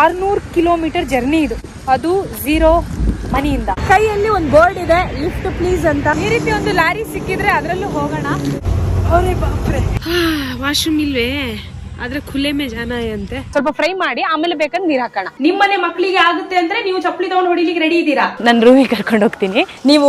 ಆರ್ನೂರು kilometre journey ಇದು. ಅದು ಝೀರೋ ಮನಿಯಿಂದ. ಕೈಯಲ್ಲಿ ಒಂದು ಬೋರ್ಡ್ ಇದೆ ಲಿಫ್ಟ್ ಪ್ಲೀಸ್ ಅಂತ. ಈ ರೀತಿ ಒಂದು ಲಾರಿ ಸಿಕ್ಕಿದ್ರೆ ಅದರಲ್ಲೂ ಹೋಗೋಣ. ಅವರೇ ಬಾಪ್ರೆ. ವಾಶ್ರೂಮ್ ಇಲ್ವೇ? ಆದ್ರೆ ಖುಲೆ ಮೇ ಜಾನ ಅಂತೆ. ಸ್ವಲ್ಪ ಫ್ರೈ ಮಾಡಿ ಆಮೇಲೆ ಬೇಕಂದ್ರೆ ನೀರ್ ಹಾಕೋಣ. ನಿಮ್ಮನೆ ಮಕ್ಕಳಿಗೆ ಆಗುತ್ತೆ ಅಂದ್ರೆ ನೀವು ಚಪ್ಪಲಿ ತಗೊಂಡು ಹೊಡಿಲಿಕ್ಕೆ ರೆಡಿ ಇದ್ದೀರಾ ನಾನು ರೂಮಿಗೆ ಕರ್ಕೊಂಡು ಹೋಗ್ತೀನಿ. ನೀವು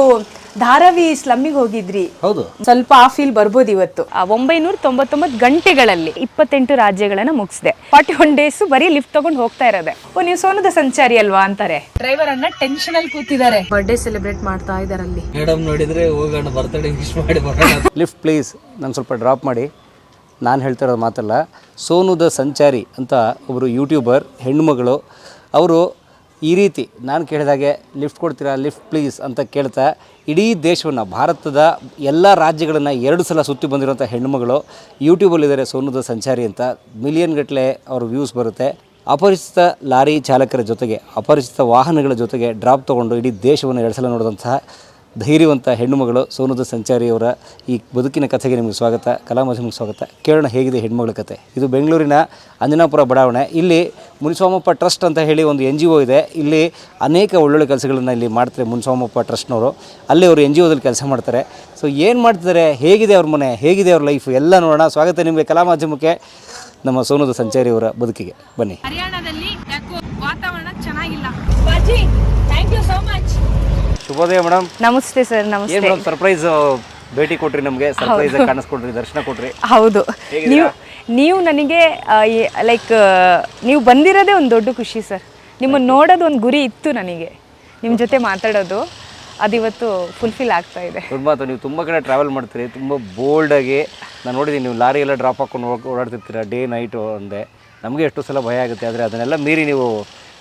ಧಾರಾವಿ ಸ್ಲಮ್ಮಿಗೆ ಹೋಗಿದ್ರಿ. ಹೌದು. ಸ್ವಲ್ಪ ಆ ಫೀಲ್ ಬರ್ಬೋದು ಇವತ್ತು. ಒಂಬೈನೂರ ತೊಂಬತ್ತೊಂಬತ್ತು ಗಂಟೆಗಳಲ್ಲಿ ಇಪ್ಪತ್ತೆಂಟು ರಾಜ್ಯಗಳನ್ನ ಮುಗಿಸಿದೆ. ಫಾರ್ಟಿ ಒನ್ ಡೇಸ್ ಬರೀ ಲಿಫ್ಟ್ ತಗೊಂಡು ಹೋಗ್ತಾ ಇರೋದೆ. ಓ ನೀವು ಸೋನದ ಸಂಚಾರಿ ಅಲ್ವಾ ಅಂತಾರೆ? ಡ್ರೈವರ್ ಅನ್ನ ಟೆನ್ಷನ್ ಅಲ್ಲಿ ಕೂತಿದ್ದಾರೆ. ಬರ್ಡೇ ಸೆಲೆಬ್ರೇಟ್ ಮಾಡ್ತಾ ಇದಾರೆ ಅಲ್ಲಿ ಮೇಡಮ್ ನೋಡಿದ್ರೆ ಹೋಗೋಣ ಬರ್ತಡೇ ವಿಶ್ ಮಾಡಿ ಬರೋಣ. ಲಿಫ್ಟ್ ಪ್ಲೀಸ್ ನಾನು ಸ್ವಲ್ಪ ಡ್ರಾಪ್ ಮಾಡಿ. ನಾನು ಹೇಳ್ತಾ ಇರೋದು ಮಾತಲ್ಲ ಸೋನುದ ಸಂಚಾರಿ ಅಂತ ಒಬ್ಬರು ಯೂಟ್ಯೂಬರ್ ಹೆಣ್ಣುಮಗಳು ಅವರು ಈ ರೀತಿ ನಾನು ಕೇಳಿದಾಗೆ ಲಿಫ್ಟ್ ಕೊಡ್ತೀರಾ? ಲಿಫ್ಟ್ ಪ್ಲೀಸ್ ಅಂತ ಕೇಳ್ತಾ ಇಡೀ ದೇಶವನ್ನು, ಭಾರತದ ಎಲ್ಲ ರಾಜ್ಯಗಳನ್ನು ಎರಡು ಸಲ ಸುತ್ತಿ ಬಂದಿರುವಂಥ ಹೆಣ್ಣುಮಗಳು ಯೂಟ್ಯೂಬಲ್ಲಿದ್ದಾರೆ ಸೋನುದ ಸಂಚಾರಿ ಅಂತ. ಮಿಲಿಯನ್ ಗಟ್ಟಲೆ ಅವ್ರ ವ್ಯೂಸ್ ಬರುತ್ತೆ. ಅಪರಿಚಿತ ಲಾರಿ ಚಾಲಕರ ಜೊತೆಗೆ, ಅಪರಿಚಿತ ವಾಹನಗಳ ಜೊತೆಗೆ ಡ್ರಾಪ್ ತೊಗೊಂಡು ಇಡೀ ದೇಶವನ್ನು ಎರಡು ಸಲ ನೋಡಿದಂತಹ ಧೈರ್ಯವಂತ ಹೆಣ್ಣುಮಗಳು ಸೋನುದ ಸಂಚಾರಿ ಅವರ ಈ ಬದುಕಿನ ಕಥೆಗೆ ನಿಮಗೆ ಸ್ವಾಗತ. ಕಲಾಮಾಧ್ಯಮಕ್ಕೆ ಸ್ವಾಗತ. ಕೇಳೋಣ ಹೇಗಿದೆ ಹೆಣ್ಮಗಳ ಕತೆ. ಇದು ಬೆಂಗಳೂರಿನ ಅಂಜನಾಪುರ ಬಡಾವಣೆ. ಇಲ್ಲಿ ಮುನಿಸ್ವಾಮಪ್ಪ ಟ್ರಸ್ಟ್ ಅಂತ ಹೇಳಿ ಒಂದು ಎನ್ ಜಿ ಒ ಇದೆ. ಇಲ್ಲಿ ಅನೇಕ ಒಳ್ಳೊಳ್ಳೆ ಕೆಲಸಗಳನ್ನು ಇಲ್ಲಿ ಮಾಡ್ತಾರೆ ಮುನಿಸ್ವಾಮಪ್ಪ ಟ್ರಸ್ಟ್ನವರು. ಅಲ್ಲಿ ಅವರು ಎನ್ ಜಿ ಒದಲ್ಲಿ ಕೆಲಸ ಮಾಡ್ತಾರೆ. ಸೊ ಏನು ಮಾಡ್ತಿದ್ದಾರೆ ಹೇಗಿದೆ ಅವ್ರ ಮನೆ? ಹೇಗಿದೆ ಅವ್ರ ಲೈಫ್ ಎಲ್ಲ ನೋಡೋಣ. ಸ್ವಾಗತ ನಿಮಗೆ ಕಲಾ ಮಾಧ್ಯಮಕ್ಕೆ. ನಮ್ಮ ಸೋನದ ಸಂಚಾರಿ ಅವರ ಬದುಕಿಗೆ. ಬನ್ನಿ. ಹರಿಯಾಣದಲ್ಲಿ ಯಾಕೋ ವಾತಾವರಣ ಚೆನ್ನಾಗಿಲ್ಲ. ಬಾಜಿ ಥ್ಯಾಂಕ್ ಯು ಸೋ ಮಚ್ ಶುಭೋದಯ ಮೇಡಮ್ ನಮಸ್ತೆ ಸರ್ ನಮಸ್ತೆ. ಮೇಡಮ್ ಸರ್ಪ್ರೈಸ್ ಭೇಟಿ ಕೊಟ್ರಿ ನಮಗೆ? ಸರ್ಪ್ರೈಸ್ ಕಾಣಿಸ್ಕೊಟ್ರಿ ದರ್ಶನ ಕೊಟ್ರಿ. ಹೌದು. ನೀವು ನೀವು ನನಗೆ ಲೈಕ್ ನೀವು ಬಂದಿರೋದೇ ಒಂದು ದೊಡ್ಡ ಖುಷಿ ಸರ್. ನಿಮ್ಮನ್ನು ನೋಡೋದು ಒಂದು ಗುರಿ ಇತ್ತು ನನಗೆ. ನಿಮ್ಮ ಜೊತೆ ಮಾತಾಡೋದು ಅದು ಇವತ್ತು ಫುಲ್ಫಿಲ್ ಆಗ್ತಾ ಇದೆ. ತುಂಬ ಮಾತು ನೀವು ತುಂಬ ಕಡೆ ಟ್ರಾವೆಲ್ ಮಾಡ್ತೀರಿ ತುಂಬ ಬೋಲ್ಡಾಗಿ ನಾನು ನೋಡಿದ್ದೀನಿ ನೀವು ಲಾರಿ ಎಲ್ಲ ಡ್ರಾಪ್ ಹಾಕೊಂಡು ಓಡಾಡ್ತಿರ್ತೀರ ಡೇ ನೈಟು ಅಂದೆ. ನಮಗೆ ಎಷ್ಟು ಸಲ ಭಯ ಆಗುತ್ತೆ ಆದರೆ ಅದನ್ನೆಲ್ಲ ಮೀರಿ ನೀವು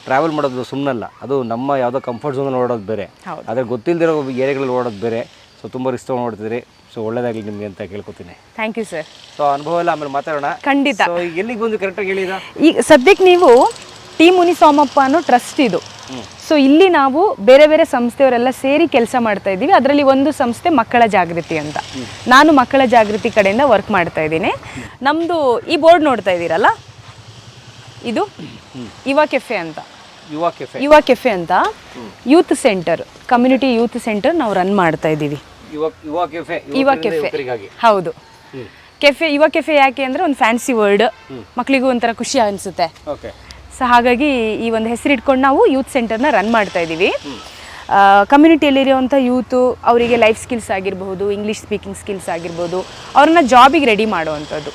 ಟ್ರಾವೆಲ್ ಮಾಡೋದು ಸುಮ್ಮನಲ್ಲ ಅದು ನಮ್ಮ ಯಾವುದೋ ಕಂಫರ್ಟ್ ಝೋನಲ್ಲಿ ಓಡೋದು ಬೇರೆ. ಆದರೆ ಗೊತ್ತಿಲ್ಲದಿರೋ ಏರಿಯಾಗಳಲ್ಲಿ ಓಡೋದು ಬೇರೆ. ಸೊ ತುಂಬ ರಿಸ್ಕ್ ತೊಗೊಂಡು ಓಡ್ತಿದ್ರಿ. ಸೊ ಒಳ್ಳೇದಾಗಲಿ ನಿಮಗೆ ಅಂತ ಕೇಳ್ಕೊತೀನಿ. ಥ್ಯಾಂಕ್ ಯು ಸರ್ ಸೊ ಅನುಭವ ಎಲ್ಲ ಆಮೇಲೆ ಮಾತಾಡೋಣ. ಖಂಡಿತ. ಸೊ ಎಲ್ಲಿಗೆ ಬಂದು ಕರೆಕ್ಟಾಗಿ ಹೇಳಿದ? ಈಗ ಸದ್ಯಕ್ಕೆ ನೀವು ಟಿ ಮುನಿಸ್ವಾಮಪ್ಪ ಅನ್ನೋ ಟ್ರಸ್ಟ್ ಇದು. ಸೊ ಇಲ್ಲಿ ನಾವು ಬೇರೆ ಬೇರೆ ಸಂಸ್ಥೆಯವರೆಲ್ಲ ಸೇರಿ ಕೆಲಸ ಮಾಡ್ತಾ ಇದ್ದೀವಿ. ಅದರಲ್ಲಿ ಒಂದು ಸಂಸ್ಥೆ ಮಕ್ಕಳ ಜಾಗೃತಿ ಅಂತ. ನಾನು ಮಕ್ಕಳ ಜಾಗೃತಿ ಕಡೆಯಿಂದ ವರ್ಕ್ ಮಾಡ್ತಾ ಇದ್ದೀನಿ. ನಮ್ಮದು ಈ ಬೋರ್ಡ್ ನೋಡ್ತಾ ಇದ್ದೀರಲ್ಲ? ಇದು ಯುವ ಕೆಫೆ ಅಂತ. ಯುವ ಕೆಫೆ. ಯುವ ಕೆಫೆ ಅಂತ. Youth centre community youth centre ನಾವು ರನ್ ಮಾಡ್ತಾ ಇದ್ದೀವಿ. ಯುವ ಕೆಫೆ ಯುವ ಕೆಫೆ. ಹೌದು. ಕೆಫೆ ಯುವ ಕೆಫೆ ಯಾಕೆ ಅಂದರೆ ಒಂದು ಫ್ಯಾನ್ಸಿ ವರ್ಡ್ ಮಕ್ಕಳಿಗೂ ಒಂಥರ ಖುಷಿ ಅನಿಸುತ್ತೆ. ಓಕೆ. ಸೊ ಹಾಗಾಗಿ ಈ ಒಂದು ಹೆಸರು ಇಟ್ಕೊಂಡು ನಾವು ಯೂತ್ ಸೆಂಟರ್ನ ರನ್ ಮಾಡ್ತಾ ಇದ್ದೀವಿ. ಕಮ್ಯುನಿಟಿಯಲ್ಲಿರುವಂಥ ಯೂತು ಅವರಿಗೆ ಲೈಫ್ ಸ್ಕಿಲ್ಸ್ ಆಗಿರಬಹುದು ಇಂಗ್ಲೀಷ್ ಸ್ಪೀಕಿಂಗ್ ಸ್ಕಿಲ್ಸ್ ಆಗಿರ್ಬೋದು ಅವ್ರನ್ನ ಜಾಬಿಗೆ ರೆಡಿ ಮಾಡುವಂಥದ್ದು.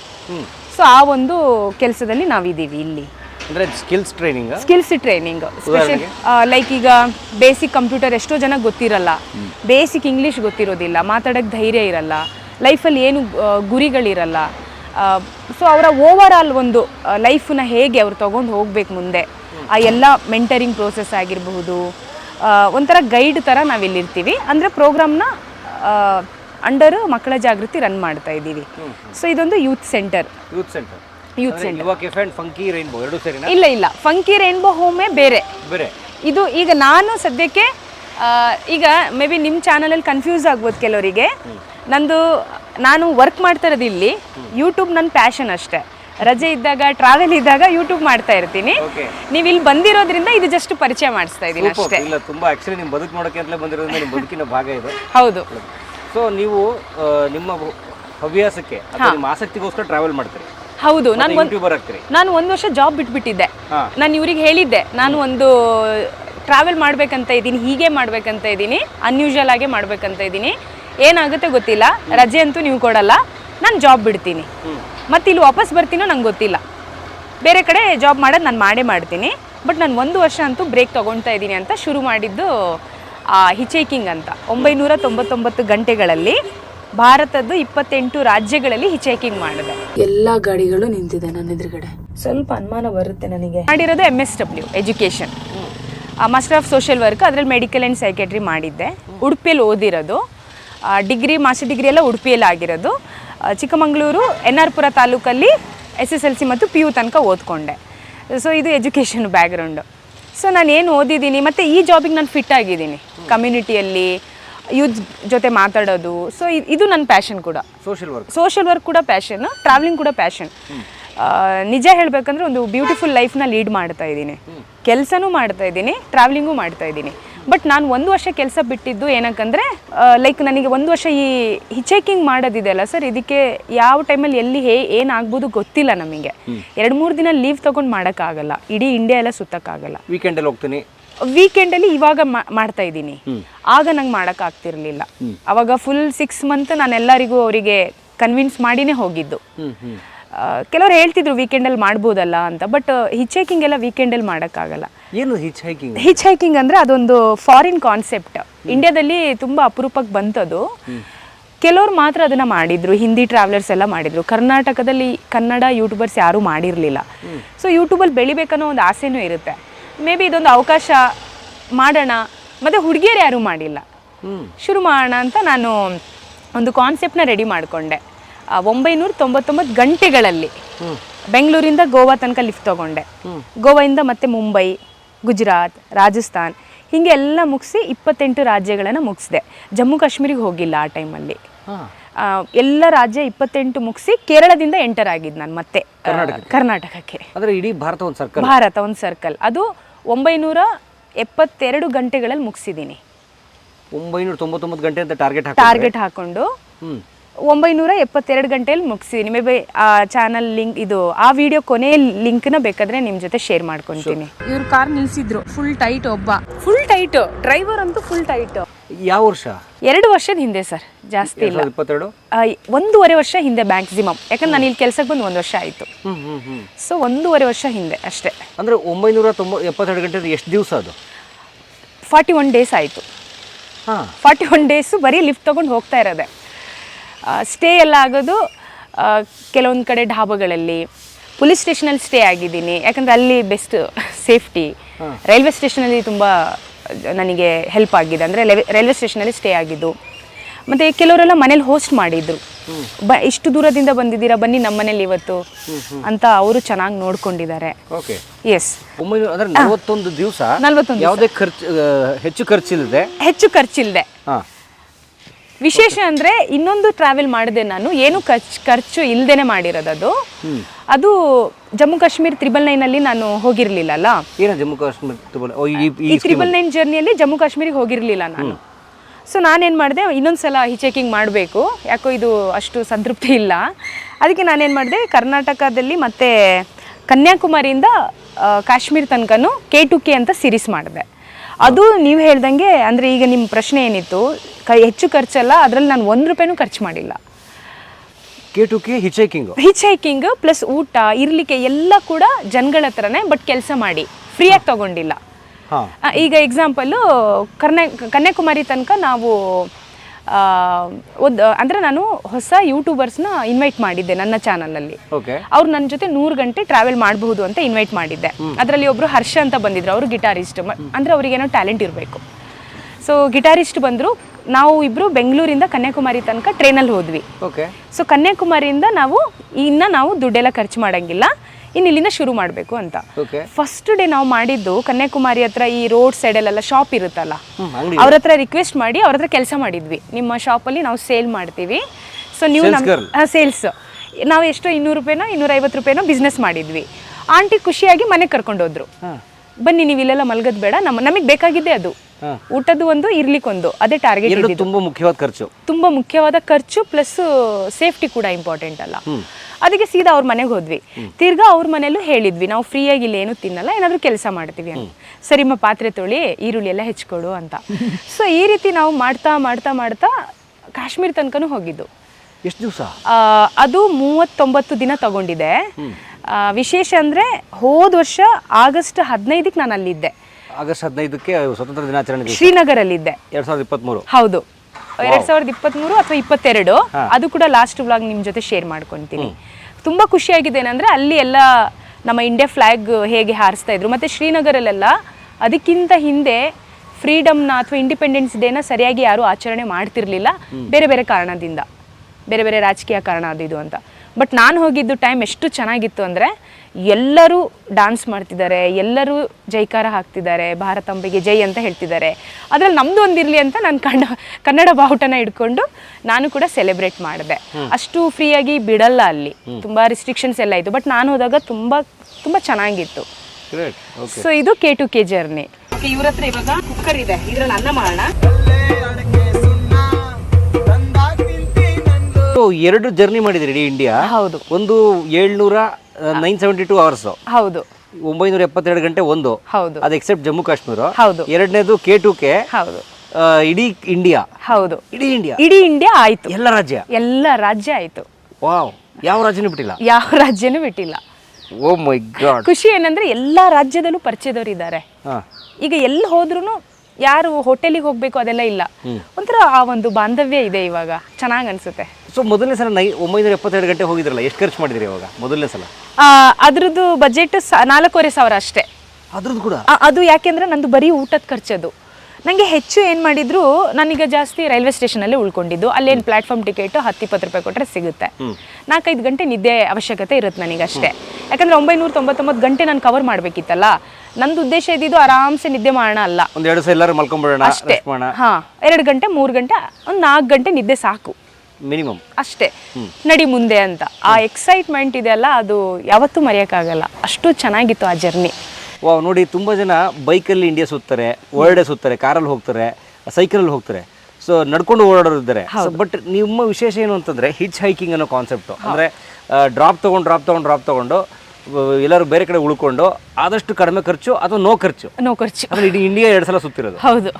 ಸೊ ಆ ಒಂದು ಕೆಲಸದಲ್ಲಿ ನಾವಿದ್ದೀವಿ ಇಲ್ಲಿ. ಅಂದರೆ skills training skills training special like ಈಗ ಬೇಸಿಕ್ ಕಂಪ್ಯೂಟರ್ ಎಷ್ಟೋ ಜನ ಗೊತ್ತಿರಲ್ಲ. ಬೇಸಿಕ್ ಇಂಗ್ಲೀಷ್ ಗೊತ್ತಿರೋದಿಲ್ಲ. ಮಾತಾಡೋಕ್ಕೆ ಧೈರ್ಯ ಇರಲ್ಲ. ಲೈಫಲ್ಲಿ ಏನು ಗುರಿಗಳಿರಲ್ಲ. ಸೊ ಅವರ ಓವರ್ ಆಲ್ ಒಂದು ಲೈಫನ್ನ ಹೇಗೆ ಅವ್ರು ತೊಗೊಂಡು ಹೋಗ್ಬೇಕು ಮುಂದೆ? ಆ ಎಲ್ಲ ಮೆಂಟರಿಂಗ್ ಪ್ರೋಸೆಸ್ ಆಗಿರಬಹುದು. ಒಂಥರ ಗೈಡ್ ಥರ ನಾವಿಲ್ಲಿರ್ತೀವಿ. ಅಂದರೆ ಪ್ರೋಗ್ರಾಮ್ನ ಅಂಡರ್ ಮಕ್ಕಳ ಜಾಗೃತಿ ರನ್ ಮಾಡ್ತಾ ಇದ್ದೀವಿ. ಸೊ ಇದೊಂದು youth centre youth centre youth centre Yuva and funky rainbow ಎರಡು ಸೇರಿನ? ಇಲ್ಲ ಇಲ್ಲ. ಫಂಕಿ ರೈನ್ಬೋ ಹೋಮೇ ಬೇರೆ. ಬೇರೆ. ಇದು ಈಗ ನಾನು ಸದ್ಯಕ್ಕೆ ಈಗ ಮೇ ಬಿ ನಿಮ್ಮ ಚಾನಲಲ್ಲಿ ಕನ್ಫ್ಯೂಸ್ ಆಗ್ಬೋದು ಕೆಲವರಿಗೆ. ನಂದು ನಾನು ವರ್ಕ್ ಮಾಡ್ತಾ ಇರೋದು ಇಲ್ಲಿ. ಯೂಟ್ಯೂಬ್ ನನ್ನ ಪ್ಯಾಷನ್ ಅಷ್ಟೇ. ರಜೆ ಇದ್ದಾಗ ಟ್ರಾವೆಲ್ ಇದ್ದಾಗ ಯೂಟ್ಯೂಬ್ ಮಾಡ್ತಾ ಇರ್ತೀನಿ. ನೀವು ಇಲ್ಲಿ ಬಂದಿರೋದ್ರಿಂದ ಇದು ಜಸ್ಟ್ ಪರಿಚಯ ಮಾಡಿಸ್ತಾ ಇದ್ದೀನಿ ಅಷ್ಟೇ. ಇಲ್ಲ ತುಂಬಾ ಆಕ್ಚುಲಿ ನಿಮ್ಮ ಬದುಕು ನೋಡೋಕೆ ಅಂತಲೇ ಬಂದಿರೋದ್ರಿಂದ ನಿಮ್ಮ ಬದುಕಿನ ಭಾಗ ಇದು. ಹೌದು. ಸೊ ನೀವು ನಿಮ್ಮ ಹವ್ಯಾಸಕ್ಕೆ ನಿಮ್ಮ ಆಸಕ್ತಿಗೋಸ್ಕರ ಟ್ರಾವೆಲ್ ಮಾಡ್ತೀರಿ. ಹೌದು ನಾನು ಒಂದು ಯೂಟ್ಯೂಬರ್ ಆಗ್ತೀರಿ ನಾನು ಒಂದು ವರ್ಷ ಜಾಬ್ ಬಿಟ್ಬಿಟ್ಟಿದ್ದೆ. ನಾನು ಇವ್ರಿಗೆ ಹೇಳಿದ್ದೆ ನಾನು ಒಂದು ಟ್ರಾವೆಲ್ ಮಾಡ್ಬೇಕಂತ ಇದ್ದೀನಿ ಹೀಗೆ ಮಾಡ್ಬೇಕಂತ ಇದ್ದೀನಿ ಅನ್ಯೂಶಲ್ ಆಗೇ ಮಾಡ್ಬೇಕಂತ ಇದ್ದೀನಿ. ಏನಾಗುತ್ತೆ ಗೊತ್ತಿಲ್ಲ ರಜೆ ಅಂತೂ ನೀವು ಕೊಡಲ್ಲ ನಾನು ಜಾಬ್ ಬಿಡ್ತೀನಿ. ಮತ್ತೆ ಇಲ್ಲಿ ವಾಪಸ್ ಬರ್ತೀನೋ ನಂಗೆ ಗೊತ್ತಿಲ್ಲ. ಬೇರೆ ಕಡೆ ಜಾಬ್ ಮಾಡೋದು ನಾನು ಮಾಡೇ ಮಾಡ್ತೀನಿ ಬಟ್ ನಾನು ಒಂದು ವರ್ಷ ಅಂತೂ ಬ್ರೇಕ್ ತೊಗೊಳ್ತಾ ಇದ್ದೀನಿ ಅಂತ ಶುರು ಮಾಡಿದ್ದು ಹಿಚೇಕಿಂಗ್ ಅಂತ. ಒಂಬೈನೂರ ತೊಂಬತ್ತೊಂಬತ್ತು ಗಂಟೆಗಳಲ್ಲಿ ಭಾರತದ್ದು ಇಪ್ಪತ್ತೆಂಟು ರಾಜ್ಯಗಳಲ್ಲಿ ಹಿಚೈಕಿಂಗ್ ಮಾಡಿದೆ. ಎಲ್ಲಾ ಗಾಡಿಗಳು ನಿಂತಿದೆ ನನ್ನ ಎದುರುಗಡೆ. ಸ್ವಲ್ಪ ಅನುಮಾನ ಬರುತ್ತೆ ನನಗೆ. ಮಾಡಿರೋದು M S W education master of social work ಅದರಲ್ಲಿ ಮೆಡಿಕಲ್ ಆ್ಯಂಡ್ ಸೈಕೆಟ್ರಿ ಮಾಡಿದ್ದೆ. ಉಡುಪಿಯಲ್ಲಿ ಓದಿರೋದು. ಡಿಗ್ರಿ ಮಾಸ್ಟರ್ ಡಿಗ್ರಿ ಎಲ್ಲ ಉಡುಪಿಯಲ್ಲಿ ಆಗಿರೋದು. ಚಿಕ್ಕಮಗಳೂರು ಎನ್ ಆರ್ ಪುರ ತಾಲೂಕಲ್ಲಿ ಎಸ್ ಎಸ್ ಎಲ್ ಸಿ ಮತ್ತು ಪಿ ಯು ತನಕ ಓದ್ಕೊಂಡೆ. ಸೊ ಇದು ಎಜುಕೇಷನ್ ಬ್ಯಾಕ್ಗ್ರೌಂಡು ಸೊ ನಾನು ಏನು ಓದಿದ್ದೀನಿ ಮತ್ತು ಈ ಜಾಬಿಗೆ ನಾನು ಫಿಟ್ ಆಗಿದ್ದೀನಿ. ಕಮ್ಯುನಿಟಿಯಲ್ಲಿ ಯೂತ್ ಜೊತೆ ಮಾತಾಡೋದು. ಸೊ ಇದು ನನ್ನ ಪ್ಯಾಷನ್ ಕೂಡ. ಸೋಷಿಯಲ್ ವರ್ಕ್ ಸೋಷಿಯಲ್ ವರ್ಕ್ ಕೂಡ ಪ್ಯಾಷನ್ ಟ್ರಾವೆಲಿಂಗ್ ಕೂಡ ಪ್ಯಾಷನ್ ನಿಜ ಹೇಳಬೇಕಂದ್ರೆ ಒಂದು ಬ್ಯೂಟಿಫುಲ್ ಲೈಫ್ನ ಲೀಡ್ ಮಾಡ್ತಾ ಇದ್ದೀನಿ. ಕೆಲಸನೂ ಮಾಡ್ತಾ ಇದ್ದೀನಿ ಟ್ರಾವೆಲಿಂಗು ಮಾಡ್ತಾ ಇದ್ದೀನಿ. ಬಟ್ ನಾನು ಒಂದು ವರ್ಷ ಕೆಲಸ ಬಿಟ್ಟಿದ್ದು ಏನಕ್ಕಂದರೆ ಲೈಕ್ ನನಗೆ ಒಂದು ವರ್ಷ ಈ ಹಿಚೇಕಿಂಗ್ ಮಾಡೋದಿದೆಯಲ್ಲ ಸರ್ ಇದಕ್ಕೆ ಯಾವ ಟೈಮಲ್ಲಿ ಎಲ್ಲಿ ಹೇ ಏನಾಗ್ಬೋದು ಗೊತ್ತಿಲ್ಲ ನಮಗೆ. ಎರಡು ಮೂರು ದಿನ ಲೀವ್ ತೊಗೊಂಡು ಮಾಡೋಕ್ಕಾಗಲ್ಲ. ಇಡೀ ಇಂಡಿಯಾ ಎಲ್ಲ ಸುತ್ತಕ್ಕಾಗಲ್ಲ. ವೀಕೆಂಡಲ್ಲಿ ಹೋಗ್ತೀನಿ. ವೀಕೆಂಡಲ್ಲಿ ಇವಾಗ ಮಾಡ್ತಾ ಇದ್ದೀನಿ. ಆಗ ನಂಗೆ ಮಾಡಕ್ ಆಗ್ತಿರ್ಲಿಲ್ಲ. ಅವಾಗ ಫುಲ್ ಸಿಕ್ಸ್ ಮಂತ್ ನಾನು ಎಲ್ಲರಿಗೂ ಅವರಿಗೆ ಕನ್ವಿನ್ಸ್ ಮಾಡಿನೇ ಹೋಗಿದ್ದು. ಕೆಲವ್ರು ಹೇಳ್ತಿದ್ರು ವೀಕೆಂಡಲ್ಲಿ ಮಾಡ್ಬೋದಲ್ಲ ಅಂತ ಬಟ್ ಹಿಚ್ ಹೈಕಿಂಗ್ ಎಲ್ಲ ವೀಕೆಂಡಲ್ಲಿ ಮಾಡೋಕ್ಕಾಗಲ್ಲ ಏನು ಹಿಚ್ ಹೈಕಿಂಗ್ ಹಿಚ್ ಹೈಕಿಂಗ್ ಅಂದರೆ ಅದೊಂದು ಫಾರಿನ್ ಕಾನ್ಸೆಪ್ಟ್ ಇಂಡಿಯಾದಲ್ಲಿ ತುಂಬ ಅಪರೂಪಕ್ಕೆ ಬಂತದು. ಕೆಲವ್ರು ಮಾತ್ರ ಅದನ್ನ ಮಾಡಿದ್ರು ಹಿಂದಿ ಟ್ರಾವೆಲರ್ಸ್ ಎಲ್ಲ ಮಾಡಿದ್ರು. ಕರ್ನಾಟಕದಲ್ಲಿ ಕನ್ನಡ ಯೂಟ್ಯೂಬರ್ಸ್ ಯಾರೂ ಮಾಡಿರಲಿಲ್ಲ. ಸೊ ಯೂಟ್ಯೂಬಲ್ಲಿ ಬೆಳಿಬೇಕನ್ನೋ ಒಂದು ಆಸೆನೂ ಇರುತ್ತೆ. ಮೇ ಬಿ ಇದೊಂದು ಅವಕಾಶ ಮಾಡೋಣ. ಮತ್ತು ಹುಡುಗಿಯರು ಯಾರೂ ಮಾಡಿಲ್ಲ. ಶುರು ಮಾಡೋಣ ಅಂತ ನಾನು ಒಂದು ಕಾನ್ಸೆಪ್ಟ್ನ ರೆಡಿ ಮಾಡಿಕೊಂಡೆ. ಒಂಬೈನೂರ ತೊಂಬತ್ತೊಂಬತ್ತು ಗಂಟೆಗಳಲ್ಲಿ ಬೆಂಗಳೂರಿಂದ ಗೋವಾ ತನಕ ಲಿಫ್ಟ್ ತಗೊಂಡೆ. ಗೋವಾಯಿಂದ ಮತ್ತೆ ಮುಂಬೈ ಗುಜರಾತ್ ರಾಜಸ್ಥಾನ್ ಹೀಗೆ ಎಲ್ಲ ಮುಗಿಸಿ ಇಪ್ಪತ್ತೆಂಟು ರಾಜ್ಯಗಳನ್ನು ಮುಗಿಸಿದೆ. ಜಮ್ಮು ಕಾಶ್ಮೀರಿಗೆ ಹೋಗಿಲ್ಲ ಆ ಟೈಮಲ್ಲಿ ಎಲ್ಲ ರಾಜ್ಯ ಇಪ್ಪತ್ತೆಂಟು ಮುಗಿಸಿ ಕೇರಳದಿಂದ ಎಂಟರ್ ಆಗಿದ್ದು ನಾನು ಮತ್ತೆ ಕರ್ನಾಟಕಕ್ಕೆ. ಅಂದರೆ ಇಡೀ ಭಾರತ ಒಂದು ಸರ್ಕಲ್ ಭಾರತ ಒಂದು ಸರ್ಕಲ್ ಅದು ಒಂಬೈನೂರ ಎಪ್ಪತ್ತೆರಡು ಗಂಟೆಗಳಲ್ಲಿ ಮುಗಿಸಿದ್ದೀನಿ. ಒಂಬೈನೂರ ತೊಂಬತ್ತೊಂಬತ್ತು ಗಂಟೆ ಅಂತ ಟಾರ್ಗೆಟ್ ಟಾರ್ಗೆಟ್ ಹಾಕೊಂಡು ಹ್ಞೂ ಒಂಬೈನೂರ ಎಪ್ಪತ್ತೆರಡು ಗಂಟೆಯಲ್ಲಿ ಮುಗಿಸಿದ್ದೀನಿ ಮೇ ಬಿ ಆ ಚಾನಲ್ ಲಿಂಕ್ ಇದು ಆ ವಿಡಿಯೋ ಕೊನೆ ಲಿಂಕ್ನ ಬೇಕಾದ್ರೆ ನಿಮ್ಮ ಜೊತೆ ಶೇರ್ ಮಾಡ್ಕೊತೀನಿ. ಇವ್ರ ಕಾರ್ ನಿಲ್ಸಿದ್ರು. ಫುಲ್ ಟೈಟ್ ಒಬ್ಬ. ಫುಲ್ ಟೈಟ್ ಡ್ರೈವರ್ ಅಂತೂ ಫುಲ್ ಟೈಟ್ ಯಾವ ವರ್ಷ? ಎರಡು ವರ್ಷದ ಹಿಂದೆ ಸರ್ ಜಾಸ್ತಿ ಇಲ್ಲ. ಇಪ್ಪತ್ತೆರಡು? ಒಂದೂವರೆ ವರ್ಷ ಹಿಂದೆ ಮ್ಯಾಕ್ಸಿಮಮ್ ಯಾಕಂದ್ರೆ ನಾನು ಇಲ್ಲಿ ಕೆಲಸಕ್ಕೆ ಬಂದು ಒಂದು ವರ್ಷ ಆಯಿತು. ಹ್ಞೂ ಹ್ಞೂ ಹ್ಞೂ ಸೊ ಒಂದೂವರೆ ವರ್ಷ ಹಿಂದೆ ಅಷ್ಟೇ. ಅಂದರೆ ಒಂಬೈನೂರ ತೊಂಬ ಎಪ್ಪತ್ತೆರಡು ಗಂಟೆ ಎಷ್ಟು ದಿವಸ ಅದು? ಫಾರ್ಟಿ ಒನ್ ಡೇಸ್ ಆಯಿತು. ಹಾಂ. ಫಾರ್ಟಿ ಒನ್ ಡೇಸು ಬರೀ ಲಿಫ್ಟ್ ತಗೊಂಡು ಹೋಗ್ತಾ ಇರೋದೆ. ಸ್ಟೇ ಎಲ್ಲ ಆಗೋದು ಕೆಲವೊಂದು ಕಡೆ ಢಾಬಾಗಳಲ್ಲಿ ಪೊಲೀಸ್ ಸ್ಟೇಷನಲ್ಲಿ ಸ್ಟೇ ಆಗಿದ್ದೀನಿ. ಯಾಕಂದರೆ ಅಲ್ಲಿ ಬೆಸ್ಟ್ ಸೇಫ್ಟಿ ರೈಲ್ವೆ ಸ್ಟೇಷನಲ್ಲಿ ತುಂಬ ನನಗೆ ಹೆಲ್ಪ್ ಆಗಿದೆ. ಅಂದರೆ ರೈಲ್ವೆ ಸ್ಟೇಷನಲ್ಲಿ ಸ್ಟೇ ಆಗಿದ್ದು. ಮತ್ತು ಕೆಲವರೆಲ್ಲ ಮನೇಲಿ ಹೋಸ್ಟ್ ಮಾಡಿದ್ರು. ಬ ಇಷ್ಟು ದೂರದಿಂದ ಬಂದಿದ್ದೀರಾ? ಬನ್ನಿ ನಮ್ಮ ಮನೇಲಿ ಇವತ್ತು ಅಂತ ಅವರು ಚೆನ್ನಾಗಿ ನೋಡ್ಕೊಂಡಿದ್ದಾರೆ. ಓಕೆ. ಎಸ್ ನಲವತ್ತೊಂದು ದಿವಸ ನಲ್ವತ್ತೊಂದು ಯಾವುದೇ ಖರ್ಚು ಹೆಚ್ಚು ಖರ್ಚಿಲ್ಲದೆ? ಹೆಚ್ಚು ಖರ್ಚಿಲ್ಲದೆ ವಿಶೇಷ ಅಂದರೆ ಇನ್ನೊಂದು ಟ್ರಾವೆಲ್ ಮಾಡಿದೆ ನಾನು. ಏನು ಖರ್ಚು ಖರ್ಚು ಇಲ್ಲದೇನೆ ಮಾಡಿರೋದದು. ಅದು ಜಮ್ಮು ಕಾಶ್ಮೀರ್ ತ್ರಿಬಲ್ ನೈನಲ್ಲಿ ನಾನು ಹೋಗಿರಲಿಲ್ಲಲ್ಲ? ಏನೋ ಜಮ್ಮು ಕಾಶ್ಮೀರ ಓ, ಈ ಈ ಈ ತ್ರಿಬಲ್ ನೈನ್ ಜರ್ನಿಯಲ್ಲಿ ಜಮ್ಮು ಕಾಶ್ಮೀರಿಗೆ ಹೋಗಿರಲಿಲ್ಲ ನಾನು. ಸೊ ನಾನೇನು ಮಾಡಿದೆ ಇನ್ನೊಂದು ಸಲ ಹಿಚೇಕಿಂಗ್ ಮಾಡಬೇಕು. ಯಾಕೋ ಇದು ಅಷ್ಟು ಸಂತೃಪ್ತಿ ಇಲ್ಲ. ಅದಕ್ಕೆ ನಾನೇನು ಮಾಡಿದೆ ಕರ್ನಾಟಕದಲ್ಲಿ ಮತ್ತೆ ಕನ್ಯಾಕುಮಾರಿಯಿಂದ ಆ, ಕಾಶ್ಮೀರ್ ತನಕನೂ ಕೆ ಟು ಕೆ ಅಂತ ಸಿರೀಸ್ ಮಾಡಿದೆ. ಅದು ನೀವು ಹೇಳ್ದಂಗೆ ಅಂದರೆ ಈಗ ನಿಮ್ಮ ಪ್ರಶ್ನೆ ಏನಿತ್ತು ಕ ಹೆಚ್ಚು ಖರ್ಚಲ್ಲ ಅದರಲ್ಲಿ ನಾನು ಒಂದು ರೂಪಾಯಿನೂ ಖರ್ಚು ಮಾಡಿಲ್ಲ. K to K hitchhiking hitchhiking plus ಊಟ ಇರಲಿಕ್ಕೆ ಎಲ್ಲ ಕೂಡ ಜನಗಳ ಹತ್ರನೇ ಬಟ್ ಕೆಲಸ ಮಾಡಿ. ಫ್ರೀಯಾಗಿ ತಗೊಂಡಿಲ್ಲ. ಹಾಂ. ಆ, ಈಗ ಎಕ್ಸಾಂಪಲ್ಲು ಕರ್ನಾ ಕನ್ಯಾಕುಮಾರಿ ತನಕ ನಾವು ಆ, ಒಂದು ಅಂದರೆ ನಾನು ಹೊಸ ಯೂಟ್ಯೂಬರ್ಸ್ನ ಇನ್ವೈಟ್ ಮಾಡಿದ್ದೆ ನನ್ನ ಚಾನಲಲ್ಲಿ ಓಕೆ ಅವ್ರು ನನ್ನ ಜೊತೆ ನೂರು ಗಂಟೆ ಟ್ರಾವೆಲ್ ಮಾಡಬಹುದು ಅಂತ ಇನ್ವೈಟ್ ಮಾಡಿದ್ದೆ. ಅದರಲ್ಲಿ ಒಬ್ಬರು ಹರ್ಷ ಅಂತ ಬಂದಿದ್ರು ಅವರು ಗಿಟಾರಿಸ್ಟ್ ಅಂದರೆ ಅವ್ರಿಗೇನೋ ಟ್ಯಾಲೆಂಟ್ ಇರಬೇಕು. ಸೊ ಗಿಟಾರಿಸ್ಟ್ ಬಂದರು ನಾವು ಇಬ್ರು ಬೆಂಗಳೂರಿಂದ ಕನ್ಯಾಕುಮಾರಿ ತನಕ ಟ್ರೈನಲ್ಲಿ ಹೋದ್ವಿ. ಓಕೆ ಸೊ ಕನ್ಯಾಕುಮಾರಿಯಿಂದ ನಾವು ಇನ್ನ ನಾವು ದುಡ್ಡೆಲ್ಲ ಖರ್ಚು ಮಾಡಂಗಿಲ್ಲ. ಇನ್ನು ಇಲ್ಲಿಂದ ಶುರು ಮಾಡಬೇಕು ಅಂತ. ಫಸ್ಟ್ ಡೇ ನಾವು ಮಾಡಿದ್ದು ಕನ್ಯಾಕುಮಾರಿ ಹತ್ರ ಈ ರೋಡ್ ಸೈಡಲ್ಲೆಲ್ಲ ಶಾಪ್ ಇರುತ್ತಲ್ಲ? ಅವ್ರ ಹತ್ರ ರಿಕ್ವೆಸ್ಟ್ ಮಾಡಿ ಅವ್ರ ಹತ್ರ ಕೆಲಸ ಮಾಡಿದ್ವಿ. ನಿಮ್ಮ ಶಾಪಲ್ಲಿ ನಾವು ಸೇಲ್ ಮಾಡ್ತೀವಿ. ಸೊ ನೀವು ನಮ್ಮ ಸೇಲ್ಸ್ ನಾವು ಎಷ್ಟೋ ಇನ್ನೂರು ರೂಪಾಯಿನೋ ಇನ್ನೂರೈವತ್ತು ರೂಪಾಯಿನೋ ಬಿಸ್ನೆಸ್ ಮಾಡಿದ್ವಿ. ಆಂಟಿ ಖುಷಿಯಾಗಿ ಮನೆಗೆ ಕರ್ಕೊಂಡೋದ್ರು ಹೋದ್ರು. ಬನ್ನಿ ನೀವು ಇಲ್ಲೆಲ್ಲ ಮಲಗದ್ ಬೇಡ. ನಮ್ಮ ನಮಗೆ ಬೇಕಾಗಿದ್ದೆ ಅದು. ಊಟದ್ದು ಒಂದು ಇರ್ಲಿಕ್ಕೊಂದು ಅದೇ ಟಾರ್ಗೆಟ್ ತುಂಬಾ ಮುಖ್ಯವಾದ ಖರ್ಚು. ತುಂಬಾ ಮುಖ್ಯವಾದ ಖರ್ಚು ಪ್ಲಸ್ ಸೇಫ್ಟಿ ಕೂಡ ಇಂಪಾರ್ಟೆಂಟ್ ಅಲ್ಲ. ಅದಕ್ಕೆ ಸೀದಾ ಅವ್ರ ಮನೆಗೆ ಹೋದ್ವಿ. ತಿರ್ಗಾ ಅವ್ರ ಮನೇಲೂ ಹೇಳಿದ್ವಿ ನಾವು ಫ್ರೀಯಾಗಿ ಇಲ್ಲಿ ಏನು ತಿನ್ನಲ್ಲ ಏನಾದರೂ ಕೆಲಸ ಮಾಡ್ತೀವಿ ಅಂತ. ಸರಿಮ್ಮ ಪಾತ್ರೆ ತೊಳಿ ಈರುಳ್ಳಿ ಎಲ್ಲ ಹೆಚ್ಕೊಡು ಅಂತ. ಸೊ ಈ ರೀತಿ ನಾವು ಮಾಡ್ತಾ ಮಾಡ್ತಾ ಮಾಡ್ತಾ ಕಾಶ್ಮೀರ್ ತನಕನೂ ಹೋಗಿದ್ದು. ಎಷ್ಟು ದಿವಸ? ಅದು ಮೂವತ್ತೊಂಬತ್ತು ದಿನ ತಗೊಂಡಿದೆ ವಿಶೇಷ ಅಂದರೆ ಹೋದ ವರ್ಷ ಆಗಸ್ಟ್ ಹದಿನೈದಕ್ಕೆ ನಾನು ಅಲ್ಲಿದ್ದೆ ಆಗಸ್ಟ್ ಹದಿನೈದಕ್ಕೆ ಸ್ವತಂತ್ರ ದಿನಾಚರಣೆ ಶ್ರೀನಗರಲ್ಲಿದ್ದೆ. ಎರಡ್ ಸಾವಿರದ ಇಪ್ಪತ್ಮೂರು. ಹೌದು. ಎರಡ್ ಸಾವಿರದ ಇಪ್ಪತ್ಮೂರು ಅಥವಾ ಇಪ್ಪತ್ತೆರಡು ಅದು ಕೂಡ ಲಾಸ್ಟ್ ವ್ಲಾಗ್ ನಿಮ್ ಜೊತೆ ಶೇರ್ ಮಾಡ್ಕೊಂತೀನಿ. ತುಂಬಾ ಖುಷಿಯಾಗಿದೆ ಏನಂದ್ರೆ ಅಲ್ಲಿ ಎಲ್ಲ ನಮ್ಮ ಇಂಡಿಯಾ ಫ್ಲಾಗ್ ಹೇಗೆ ಹಾರಿಸ್ತಾ ಇದ್ರು. ಮತ್ತೆ ಶ್ರೀನಗರಲ್ಲೆಲ್ಲ ಅದಕ್ಕಿಂತ ಹಿಂದೆ ಫ್ರೀಡಮ್ನ ಅಥವಾ ಇಂಡಿಪೆಂಡೆನ್ಸ್ ಡೇನ ಸರಿಯಾಗಿ ಯಾರು ಆಚರಣೆ ಮಾಡ್ತಿರ್ಲಿಲ್ಲ. ಬೇರೆ ಬೇರೆ ಕಾರಣದಿಂದ. ಬೇರೆ ಬೇರೆ ರಾಜಕೀಯ ಕಾರಣ ಅದು ಇದು ಅಂತ. ಬಟ್ ನಾನು ಹೋಗಿದ್ದು ಟೈಮ್ ಎಷ್ಟು ಚೆನ್ನಾಗಿತ್ತು ಅಂದರೆ ಎಲ್ಲರೂ ಡ್ಯಾನ್ಸ್ ಮಾಡ್ತಿದ್ದಾರೆ ಎಲ್ಲರೂ ಜೈಕಾರ ಹಾಕ್ತಿದ್ದಾರೆ ಭಾರತಾಂಬೆಗೆ ಜೈ ಅಂತ ಹೇಳ್ತಿದ್ದಾರೆ. ಅದ್ರಲ್ಲಿ ನಮ್ದು ಒಂದಿರಲಿ ಅಂತ ನಾನು ಕಣ್ಣ ಕನ್ನಡ ಬಾವುಟನ ಇಟ್ಕೊಂಡು ನಾನು ಕೂಡ ಸೆಲೆಬ್ರೇಟ್ ಮಾಡಿದೆ. ಅಷ್ಟು ಫ್ರೀಯಾಗಿ ಬಿಡಲ್ಲ ಅಲ್ಲಿ. ತುಂಬ ರಿಸ್ಟ್ರಿಕ್ಷನ್ಸ್ ಎಲ್ಲ ಇತ್ತು ಬಟ್ ನಾನು ಹೋದಾಗ ತುಂಬ ತುಂಬ ಚೆನ್ನಾಗಿತ್ತು. ಸೊ ಇದು ಕೆ ಟು ಕೆ ಜರ್ನಿ ಇವ್ರ ಹತ್ರ ಇವಾಗ ಕುಕ್ಕರ್ ಇದೆ. ಇದ್ರಲ್ಲಿ ಅನ್ನ ಮಾಡೋಣ. ಎರಡು ಜರ್ನಿ ಮಾಡಿದ್ರಿ ಇಡೀ ಇಂಡಿಯಾ ಹೌದು. ಒಂದು ಏಳ್ನೂರ ನೈನ್ ಸೆವೆಂಟಿ ಟೂ ಅವರ್ಸ್ ಹೌದು. ಒಂಬೈನೂರ ಎಪ್ಪತ್ತೆರಡು ಗಂಟೆ ಒಂದು. ಹೌದು. ಅದು ಎಕ್ಸೆಪ್ಟ್ ಜಮ್ಮು ಕಾಶ್ಮೀರ. ಹೌದು. ಎರಡನೇದು ಕೆ ಟು ಕೆ ಹೌದು. ಇಡೀ ಇಂಡಿಯಾ ಹೌದು. ಇಡೀ ಇಂಡಿಯಾ ಇಡೀ ಇಂಡಿಯಾ ಆಯ್ತು. ಎಲ್ಲ ರಾಜ್ಯ. ಎಲ್ಲ ರಾಜ್ಯ ಆಯ್ತು. ವಾವ್. ಯಾವ ರಾಜ್ಯನೂ ಬಿಟ್ಟಿಲ್ಲ. ಯಾವ ರಾಜ್ಯನೂ ಬಿಟ್ಟಿಲ್ಲ. ಓ ಮೈ ಗಾಡ್ ಖುಷಿ ಏನಂದ್ರೆ ಎಲ್ಲಾ ರಾಜ್ಯದಲ್ಲೂ ಪರಿಚಯದವ್ರು ಇದ್ದಾರೆ. ಈಗ ಎಲ್ಲಿ ಹೋದ್ರೂ ಯಾರು ಹೋಟೆಲಿಗೆ ಹೋಗ್ಬೇಕು ಅದೆಲ್ಲ ಇಲ್ಲ. ಒಂಥರ ಆ ಒಂದು ಬಾಂಧವ್ಯ ಇದೆ ಇವಾಗ. ಚೆನ್ನಾಗ್ ಅನ್ಸುತ್ತೆ. ಸೊ ಮೊದಲನೇ ಸಲ ನೈ ಒಂಬೈನೂರ ಎಪ್ಪತ್ತೆರಡು ಗಂಟೆ ಹೋಗಿದ್ರಲ್ಲ ಎಷ್ಟು ಖರ್ಚು ಮಾಡಿದ್ರಿ ಇವಾಗ? ಮೊದಲನೇ ಸಲ? ಆ, ಅದ್ರದ್ದು ಬಜೆಟ್ ನಾಲ್ಕೂವರೆ ಸಾವಿರ ಅಷ್ಟೇ. ಅದ್ರದ್ದು ಕೂಡ? ಅದು ಯಾಕೆಂದ್ರೆ ನಂದು ಬರೀ ಊಟದ ಖರ್ಚದು. ನನಗೆ ಹೆಚ್ಚು ಏನು ಮಾಡಿದ್ರು ನಾನೀಗ ಜಾಸ್ತಿ ರೈಲ್ವೆ ಸ್ಟೇಷನಲ್ಲೇ ಉಳ್ಕೊಂಡಿದ್ದು. ಅಲ್ಲೇನು ಪ್ಲಾಟ್ಫಾರ್ಮ್ ಟಿಕೆಟ್ ಹತ್ತು ಇಪ್ಪತ್ತು ರೂಪಾಯಿ ಕೊಟ್ಟರೆ ಸಿಗುತ್ತೆ. ನಾಲ್ಕೈದು ಗಂಟೆ ನಿದ್ದೆ ಅವಶ್ಯಕತೆ ಇರುತ್ತೆ ನನಗೆ ಅಷ್ಟೇ. ಯಾಕಂದ್ರೆ ಒಂಬೈನೂರ ತೊಂಬತ್ತೊಂಬತ್ತು ಗಂಟೆ ನಾನು ಕವರ್ ಮಾಡಬೇಕಿತ್ತಲ್ಲ ನಂದು ಉದ್ದೇಶ ಇದ್ದಿದ್ದು ಆರಾಮ್ಸೆ ನಿದ್ದೆ ಮಾಡೋಣ ಅಲ್ಲ. ಒಂದೆರಡು ಎರಡು ಸಲ ಎಲ್ಲರೂ ಮಲ್ಕೊಂಡ್ಬಿಡೋಣ ಅಷ್ಟೇ. ಹಾ ಎರಡು ಗಂಟೆ ಮೂರು ಗಂಟೆ ಒಂದು ನಾಲ್ಕು ಗಂಟೆ ನಿದ್ದೆ ಸಾಕು. ಮಿನಿಮಮ್. ಅಷ್ಟೇ. ನಡಿ ಮುಂದೆ ಅಂತ. ಆ ಎಕ್ಸೈಟ್ಮೆಂಟ್ ಇದೆಯಲ್ಲ ಅದು ಯಾವತ್ತೂ ಮರೆಯೋಕ್ಕಾಗಲ್ಲ. ಅಷ್ಟು ಚೆನ್ನಾಗಿತ್ತು ಆ ಜರ್ನಿ ವಾವ್ ನೋಡಿ ತುಂಬ ಜನ ಬೈಕಲ್ಲಿ ಇಂಡಿಯಾ ಸುತ್ತಾರೆ ವರ್ಲ್ಡೆ ಸುತ್ತಾರೆ ಕಾರಲ್ಲಿ ಹೋಗ್ತಾರೆ ಸೈಕಲಲ್ಲಿ ಹೋಗ್ತಾರೆ. ಸೊ ನಡ್ಕೊಂಡು ಓಡಾಡೋರು ಇದ್ದಾರೆ ಬಟ್ ನಿಮ್ಮ ವಿಶೇಷ ಏನು ಅಂತಂದರೆ ಹಿಚ್ ಹೈಕಿಂಗ್ ಅನ್ನೋ ಕಾನ್ಸೆಪ್ಟು ಅಂದರೆ ಡ್ರಾಪ್ ತೊಗೊಂಡು ಡ್ರಾಪ್ ತೊಗೊಂಡು ಡ್ರಾಪ್ ತಗೊಂಡು ಎಲ್ಲರೂ ಬೇರೆ ಕಡೆ ಉಳ್ಕೊಂಡು ಆದಷ್ಟು ಕಡಿಮೆ ಖರ್ಚು ಅಥವಾ ನೋ ಖರ್ಚು? ನೋ ಖರ್ಚು. ಇಡೀ ಇಂಡಿಯಾ ಎರಡು ಸಲ ಸುತ್ತಿರೋದು. ಹೌದು.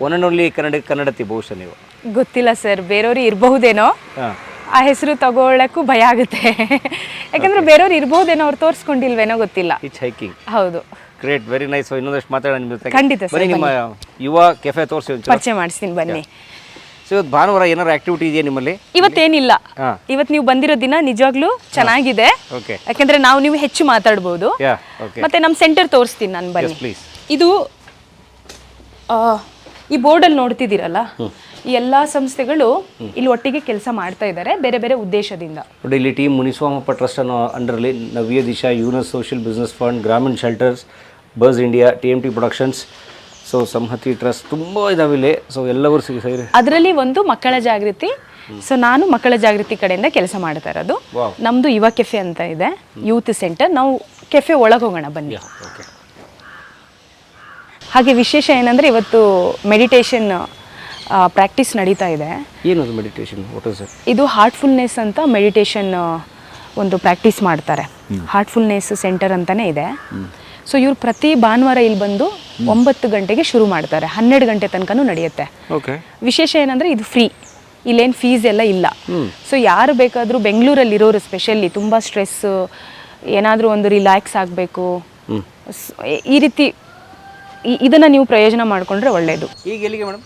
ಒನ್ ಅಂಡ್ ಓನ್ಲಿ ಕನ್ನಡ ಕನ್ನಡತಿ ಬಹುಶಃ ನೀವು? ಗೊತ್ತಿಲ್ಲ ಸರ್ ಬೇರೆಯವ್ರು ಇರಬಹುದೇನೋ? ಹಾಂ. ಆ ಹೆಸರು ತಗೊಳ್ಳಕ್ಕೂ ಭಯ ಆಗುತ್ತೆ. ಯಾಕಂದ್ರೆ ಬೇರೆಯವ್ರು ಇರಬಹುದೇನೋ ಅವ್ರು ತೋರಿಸ್ಕೊಂಡಿಲ್ವೇನೋ ಗೊತ್ತಿಲ್ಲ. ಹೈಕಿಂಗ್ ಹೌದು. ಗ್ರೇಟ್ ವೆರಿ ನೈಸ್ ಇನ್ನೊಂದಷ್ಟು ಮಾತಾಡೋಣ ನಿಮ್ಮ ಜೊತೆ ಖಂಡಿತ ಸರ್, ನಿಮ್ಮ ಯುವ ಕೆಫೆ ತೋರಿಸಿ ಒಂಚೂರು. ಪರಿಚಯ ಮಾಡಿಸ್ತೀನಿ ಬನ್ನಿ. ಸೊ ಇವತ್ತು ಭಾನುವಾರ ಏನಾರು ಆಕ್ಟಿವಿಟಿ ಇದೆಯಾ ನಿಮ್ಮಲ್ಲಿ? ಇವತ್ತೇನಿಲ್ಲ. ಹಾ. ಇವತ್ತು ನೀವು ಬಂದಿರೋ ದಿನ ನಿಜವಾಗ್ಲೂ ಚೆನ್ನಾಗಿದೆ. ಓಕೆ ಯಾಕಂದ್ರೆ ನಾವು ನೀವು ಹೆಚ್ಚು ಮಾತಾಡ್ಬೋದು. ಯಾ ಓಕೆ ಮತ್ತೆ ನಮ್ಮ ಸೆಂಟರ್ ತೋರಿಸ್ತೀನಿ ನಾನು ಬನ್ನಿ. ಪ್ಲೀಸ್ ಇದು ಆ, ಈ ಬೋರ್ಡಲ್ಲಿ ನೋಡ್ತಿದ್ದೀರಲ್ಲ ಈ ಎಲ್ಲ ಸಂಸ್ಥೆಗಳು ಇಲ್ಲಿ ಒಟ್ಟಿಗೆ ಕೆಲಸ ಮಾಡ್ತಾ ಇದ್ದಾರೆ ಬೇರೆ ಬೇರೆ ಉದ್ದೇಶದಿಂದ. ನೋಡಿ ಇಲ್ಲಿ ಟೀಮ್ ಮುನಿಸ್ವಾಮಪ್ಪ ಟ್ರಸ್ಟ್ ಅನ್ನೋ ಅಂಡರ್ಲಿ Navya Disha Yunus social business fund Grameen shelters bus India T M T productions. So Samhati trust ತುಂಬ ಇದಾವೆ ಇಲ್ಲಿ. ಸೊ ಎಲ್ಲವರು ಸಿಗಿ ಸೇರಿ ಅದರಲ್ಲಿ ಒಂದು ಮಕ್ಕಳ ಜಾಗೃತಿ. ಸೊ ನಾನು ಮಕ್ಕಳ ಜಾಗೃತಿ ಕಡೆಯಿಂದ ಕೆಲಸ ಮಾಡ್ತಾ ಇರೋದು. ನಮ್ದು ಯುವ ಕೆಫೆ ಅಂತ ಇದೆ. ಯೂತ್ ಸೆಂಟರ್ ನಾವು ಕೆಫೆ ಒಳಗೆ ಹೋಗೋಣ ಬನ್ನಿ ಓಕೆ ಹಾಗೆ ವಿಶೇಷ ಏನಂದ್ರೆ ಇವತ್ತು ಮೆಡಿಟೇಷನ್ ಪ್ರಾಕ್ಟೀಸ್ ನಡೀತಾ ಇದೆ. ಏನದು ಮೆಡಿಟೇಷನ್ ಇದು ಹಾರ್ಟ್ಫುಲ್ನೆಸ್ ಅಂತ ಮೆಡಿಟೇಷನ್ ಒಂದು ಪ್ರಾಕ್ಟೀಸ್ ಮಾಡ್ತಾರೆ. ಹಾರ್ಟ್ಫುಲ್ನೆಸ್ ಸೆಂಟರ್ ಅಂತಾನೆ ಇದೆ. ಸೊ ಇವ್ರು ಪ್ರತಿ ಭಾನುವಾರ ಇಲ್ಲಿ ಬಂದು ಒಂಬತ್ತು ಗಂಟೆಗೆ ಶುರು ಮಾಡ್ತಾರೆ. ಹನ್ನೆರಡು ಗಂಟೆ ತನಕನೂ ನಡೆಯುತ್ತೆ. ಓಕೆ ವಿಶೇಷ ಏನಂದ್ರೆ ಇದು ಫ್ರೀ ಇಲ್ಲೇನು ಫೀಸ್ ಎಲ್ಲ ಇಲ್ಲ. ಸೊ ಯಾರು ಬೇಕಾದರೂ ಬೆಂಗಳೂರಲ್ಲಿ ಇರೋರು ಸ್ಪೆಷಲಿ ತುಂಬ ಸ್ಟ್ರೆಸ್ ಏನಾದರೂ ಒಂದು ರಿಲ್ಯಾಕ್ಸ್ ಆಗಬೇಕು. ಈ ರೀತಿ ಇದನ್ನ ನೀವು ಪ್ರಯೋಜನ ಮಾಡಿಕೊಂಡ್ರೆ ಒಳ್ಳೆಯದು ಈಗ ಎಲ್ಲಿಗೆ ಮೇಡಮ್?